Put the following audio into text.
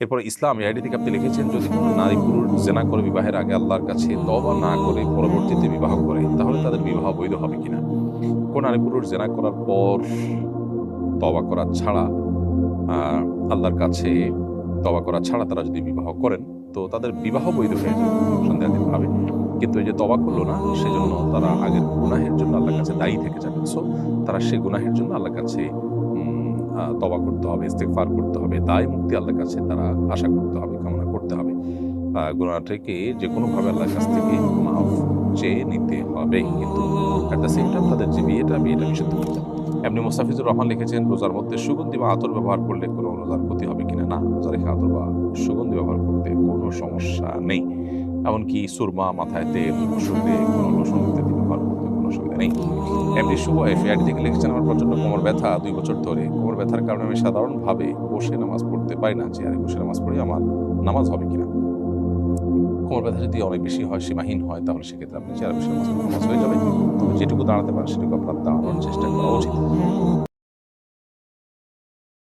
এরপর ইসলাম আইডি থেকে আপনি লিখেছেন, যদি কোনো নারী পুরুষ জেনা করে বিবাহের আগে আল্লাহর কাছে তবা না করে পরবর্তীতে বিবাহ করে, তাহলে তাদের বিবাহ বৈধ হবে কিনা? কোন নারী পুরুষ জেনা করার পর তবা করা ছাড়া আল্লাহর কাছে তবা করা ছাড়া তারা যদি বিবাহ করেন, তো তাদের বিবাহ বৈধ হয়ে যাবে। সন্দেহাতীতভাবে কিন্তু এই যে তবা করল না, সেজন্য তারা আগের গুনাহের জন্য আল্লাহর কাছে দায়ী থেকে যাবে। সো তারা সে গুনাহের জন্য আল্লাহর কাছে তবা করতে হবে ইস্তেকফার করতে হবে দায় মুক্তি আল্লাহর কাছে তারা আশা করতে হবে কামনা করতে হবে। আহ, গুনাহটাকে যে কোনোভাবে আল্লাহর কাছ থেকে মাফ চেয়ে নিতে হবে। কিন্তু অ্যাট দ্য সেম টাইম তাদের যে বিয়েটা বিয়েটা বিশুদ্ধ করতে এমনি মোস্তাফিজুর রহমান লিখেছেন রোজার মধ্যে সুগন্ধি বা আতর ব্যবহার করলে কোনো রোজার ক্ষতি হবে কিনা? না রোজা রেখে আতর বা সুগন্ধি ব্যবহার করতে কোনো সমস্যা নেই। এমনকি সুরমা মাথায় তেল ওষুধে কোনো লোশন ইত্যাদি ব্যবহার করতে কোনো অসুবিধা নেই। এমনি শুভ এফআইআর থেকে লিখেছেন, আমার প্রচণ্ড কোমর ব্যথা, দুই বছর ধরে। কোমর ব্যথার কারণে আমি সাধারণভাবে বসে নামাজ পড়তে পারি না। চেয়ারে বসে নামাজ পড়ি, আমার নামাজ হবে কিনা? কোমর ব্যথা যদি অনেক বেশি হয়, সীমাহীন হয়, তাহলে সেক্ষেত্রে আপনি চেয়ারে বসে নামাজ নামাজ হয়ে যাবে। যেটুকু দাঁড়াতে পারেন, সেটুকু আপনার দাঁড়ানোর